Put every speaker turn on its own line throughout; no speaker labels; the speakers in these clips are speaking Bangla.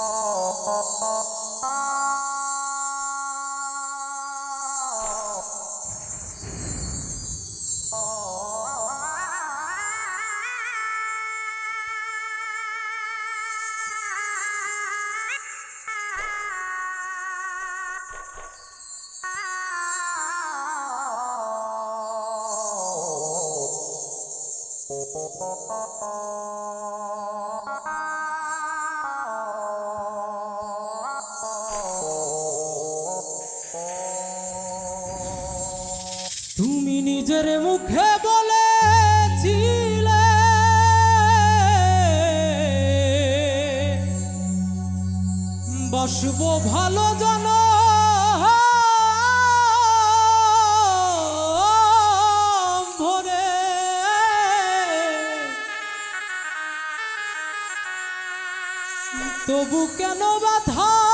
Oh, তুমি নিজের মুখে বলেছিলে। বসবো ভালো জন। তবু কেন বাধা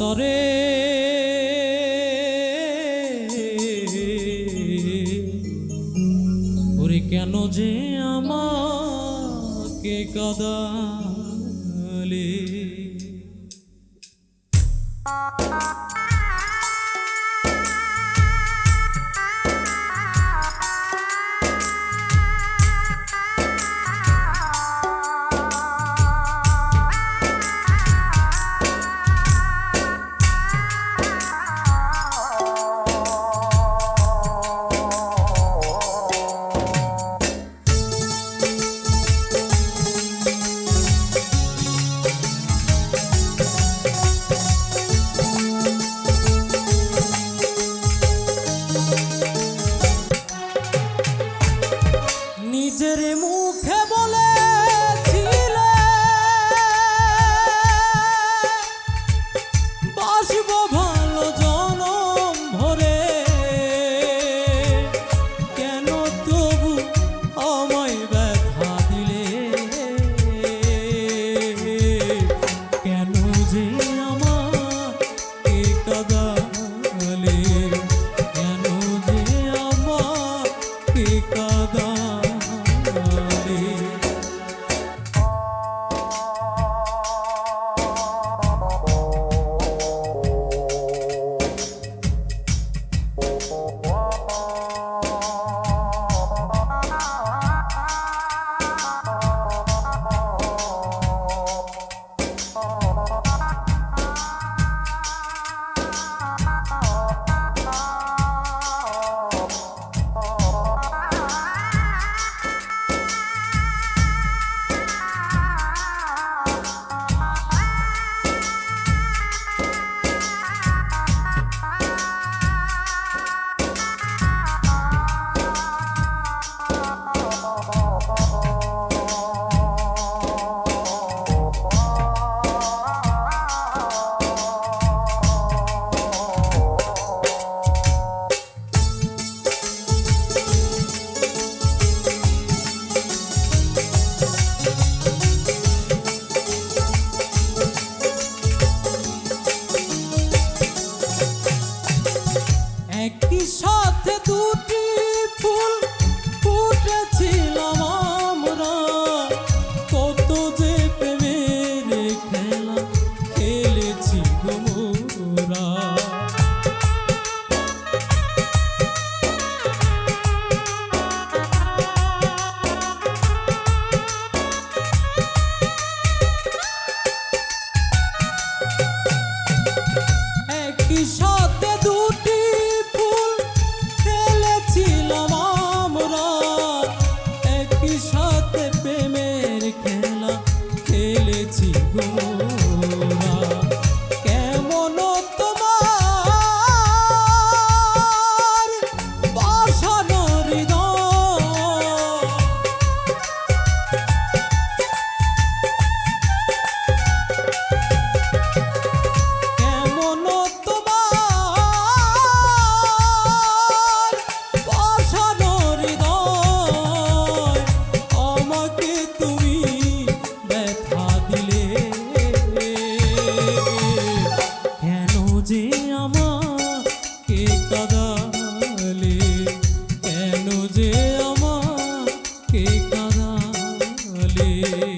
অন্তরে ওরে কেন যে আমাকে কাদালে? নিজের ti.